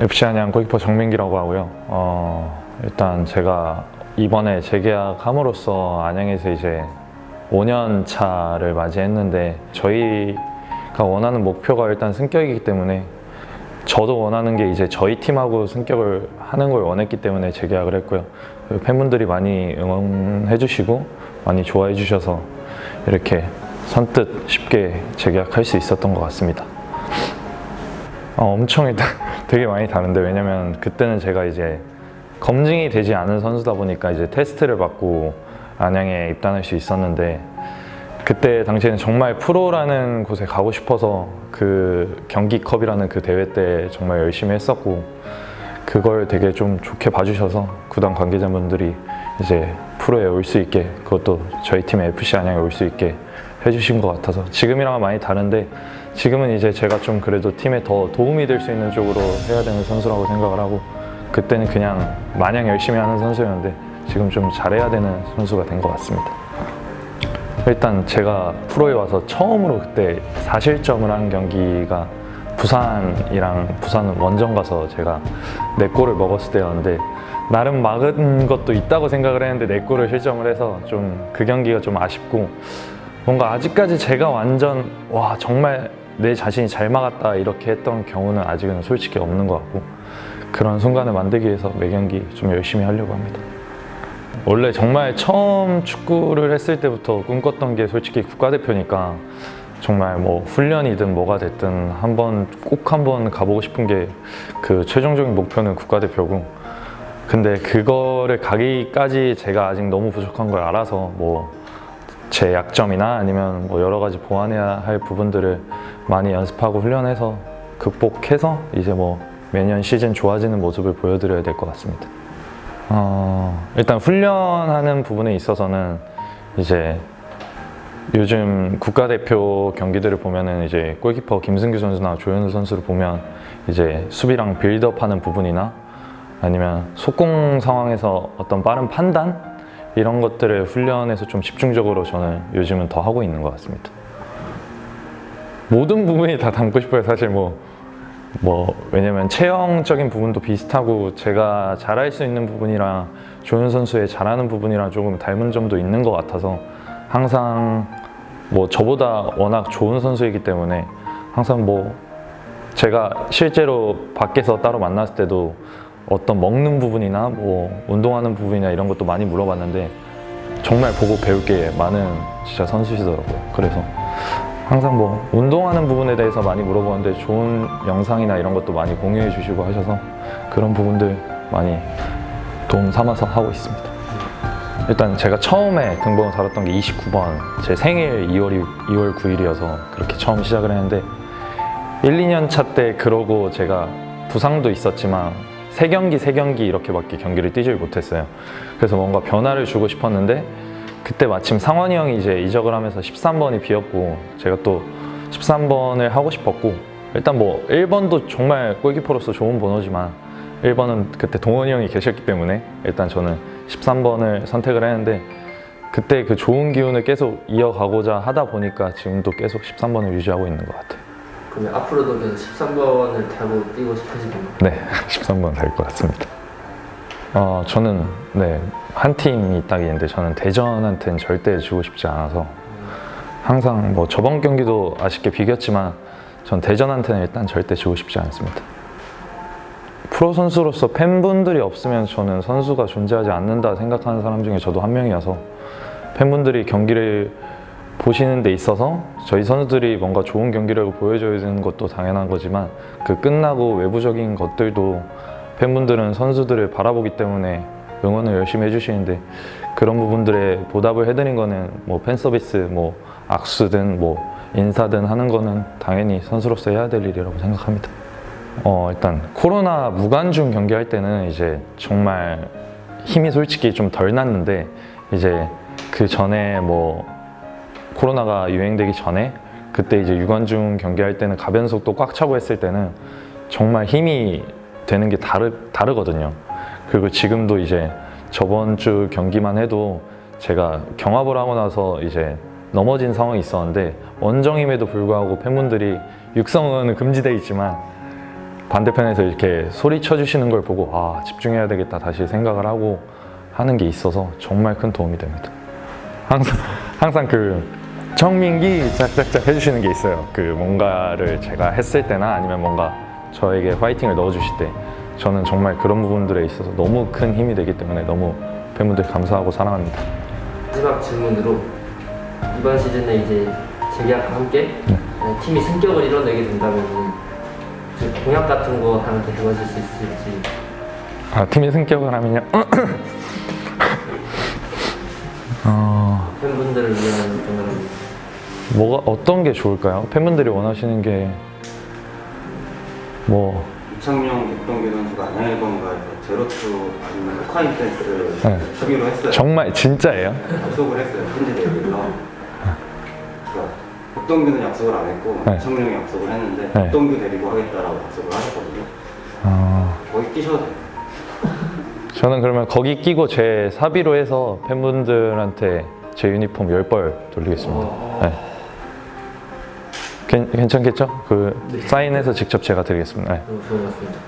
FC 안양 골키퍼 정민기라고 하고요. 어, 일단 제가 이번에 재계약함으로써 안양에서 이제 5년 차를 맞이했는데 저희가 원하는 목표가 일단 승격이기 때문에 저도 원하는 게 이제 저희 팀하고 승격을 하는 걸 원했기 때문에 재계약을 했고요. 팬분들이 많이 응원해 주시고 많이 좋아해 주셔서 이렇게 선뜻 쉽게 재계약할 수 있었던 것 같습니다. 어, 엄청 되게 많이 다른데 왜냐면 그때는 제가 이제 검증이 되지 않은 선수다 보니까 이제 테스트를 받고 안양에 입단할 수 있었는데 그때 당시에는 정말 프로라는 곳에 가고 싶어서 그 경기컵이라는 그 대회 때 정말 열심히 했었고 그걸 되게 좀 좋게 봐주셔서 구단 관계자분들이 이제 프로에 올 수 있게 그것도 저희 팀 FC 안양에 올 수 있게 해주신 것 같아서 지금이랑은 많이 다른데 지금은 이제 제가 좀 그래도 팀에 더 도움이 될 수 있는 쪽으로 해야 되는 선수라고 생각을 하고 그때는 그냥 마냥 열심히 하는 선수였는데 지금 좀 잘해야 되는 선수가 된 것 같습니다. 일단 제가 프로에 와서 처음으로 그때 4실점을 한 경기가 부산이랑 부산 원정 가서 제가 네 골을 먹었을 때였는데 나름 막은 것도 있다고 생각을 했는데 네 골을 실점을 해서 좀 그 경기가 좀 아쉽고 뭔가 아직까지 제가 완전 와 정말 내 자신이 잘 막았다 이렇게 했던 경우는 아직은 솔직히 없는 것 같고 그런 순간을 만들기 위해서 매 경기 좀 열심히 하려고 합니다. 원래 정말 처음 축구를 했을 때부터 꿈꿨던 게 솔직히 국가대표니까 정말 뭐 훈련이든 뭐가 됐든 한번 꼭 한번 가보고 싶은 게 그 최종적인 목표는 국가대표고 근데 그거를 가기까지 제가 아직 너무 부족한 걸 알아서 뭐 제 약점이나 아니면 뭐 여러 가지 보완해야 할 부분들을 많이 연습하고 훈련해서 극복해서 이제 뭐 매년 시즌 좋아지는 모습을 보여드려야 될 것 같습니다. 어, 일단 훈련하는 부분에 있어서는 이제 요즘 국가대표 경기들을 보면은 이제 골키퍼 김승규 선수나 조현우 선수를 보면 이제 수비랑 빌드업 하는 부분이나 아니면 속공 상황에서 어떤 빠른 판단 이런 것들을 훈련해서 좀 집중적으로 저는 요즘은 더 하고 있는 것 같습니다. 모든 부분이 다 담고 싶어요. 사실 뭐, 뭐, 왜냐면 체형적인 부분도 비슷하고 제가 잘할 수 있는 부분이랑 조현 선수의 잘하는 부분이랑 조금 닮은 점도 있는 것 같아서 항상 뭐 저보다 워낙 좋은 선수이기 때문에 항상 뭐 제가 실제로 밖에서 따로 만났을 때도 어떤 먹는 부분이나 뭐 운동하는 부분이나 이런 것도 많이 물어봤는데 정말 보고 배울 게 많은 진짜 선수시더라고요. 그래서 항상 뭐 운동하는 부분에 대해서 많이 물어보는데 좋은 영상이나 이런 것도 많이 공유해 주시고 하셔서 그런 부분들 많이 도움 삼아서 하고 있습니다. 일단 제가 처음에 등번호 달았던 게 29번 제 생일 2월, 2월 9일이어서 그렇게 처음 시작을 했는데 1, 2년 차 때 그러고 제가 부상도 있었지만 세 경기 세 경기 이렇게밖에 경기를 뛰질 못했어요. 그래서 뭔가 변화를 주고 싶었는데 그때 마침 상원이 형이 이제 이적을 하면서 13번이 비었고 제가 또 13번을 하고 싶었고 일단 뭐 1번도 정말 골키퍼로서 좋은 번호지만 1번은 그때 동원이 형이 계셨기 때문에 일단 저는 13번을 선택을 했는데 그때 그 좋은 기운을 계속 이어가고자 하다 보니까 지금도 계속 13번을 유지하고 있는 것 같아요. 그러면 앞으로도 계속 13번을 타고 뛰고 싶으신 건가요? 네, 13번 될것 같습니다. 어, 저는 네, 한 팀이 딱 있는데 저는 대전한테는 절대 주고 싶지 않아서 항상 뭐 저번 경기도 아쉽게 비겼지만 전 대전한테는 일단 절대 주고 싶지 않습니다. 프로 선수로서 팬분들이 없으면 저는 선수가 존재하지 않는다 생각하는 사람 중에 저도 한 명이어서 팬분들이 경기를 보시는 데 있어서 저희 선수들이 뭔가 좋은 경기력을 보여줘야 되는 것도 당연한 거지만 그 끝나고 외부적인 것들도 팬분들은 선수들을 바라보기 때문에 응원을 열심히 해주시는데 그런 부분들에 보답을 해드린 거는 뭐 팬 서비스, 뭐 악수든 뭐 인사든 하는 거는 당연히 선수로서 해야 될 일이라고 생각합니다. 어, 일단 코로나 무관중 경기할 때는 이제 정말 힘이 솔직히 좀 덜 났는데 이제 그 전에 뭐 코로나가 유행되기 전에 그때 이제 유관중 경기할 때는 가변속도 꽉 차고 했을 때는 정말 힘이 되는 게 다르, 다르거든요. 그리고 지금도 이제 저번 주 경기만 해도 제가 경합을 하고 나서 이제 넘어진 상황이 있었는데 원정임에도 불구하고 팬분들이 육성은 금지돼 있지만 반대편에서 이렇게 소리 쳐 주시는 걸 보고 아 집중해야 되겠다 다시 생각을 하고 하는 게 있어서 정말 큰 도움이 됩니다. 항상 항상 그 정민기 짝짝짝 해주시는 게 있어요. 그 뭔가를 제가 했을 때나 아니면 뭔가 저에게 파이팅을 넣어주실 때 저는 정말 그런 부분들에 있어서 너무 큰 힘이 되기 때문에 너무 팬분들 감사하고 사랑합니다. 마지막 질문으로 이번 시즌에 이제 재계약과 함께 네. 네, 팀이 승격을 이뤄내게 된다면 공약 같은 거 하나 더 해보실 수 있을지 아 팀이 승격을 하면요. 어, 팬분들을 위한 그런 뭐가 어떤 게 좋을까요? 팬분들이 원하시는 게 뭐 이창용 백동규 선수가 안양일본과에서 제로투 아니면 호카인 댄스를 네. 주기로 했어요. 정말 진짜예요? 약속을 했어요. 현지 대회에서. 그러니까 백동규는 약속을 안 했고 네. 이창용이 약속을 했는데 네. 백동규 데리고 하겠다라고 약속을 하셨거든요. 어, 거기 끼셔도 돼요. 저는 그러면 거기 끼고 제 사비로 해서 팬분들한테 제 유니폼 10벌 돌리겠습니다. 네. 괜, 괜찮겠죠? 그 사인해서 직접 제가 드리겠습니다. 네. 너무 것 같습니다.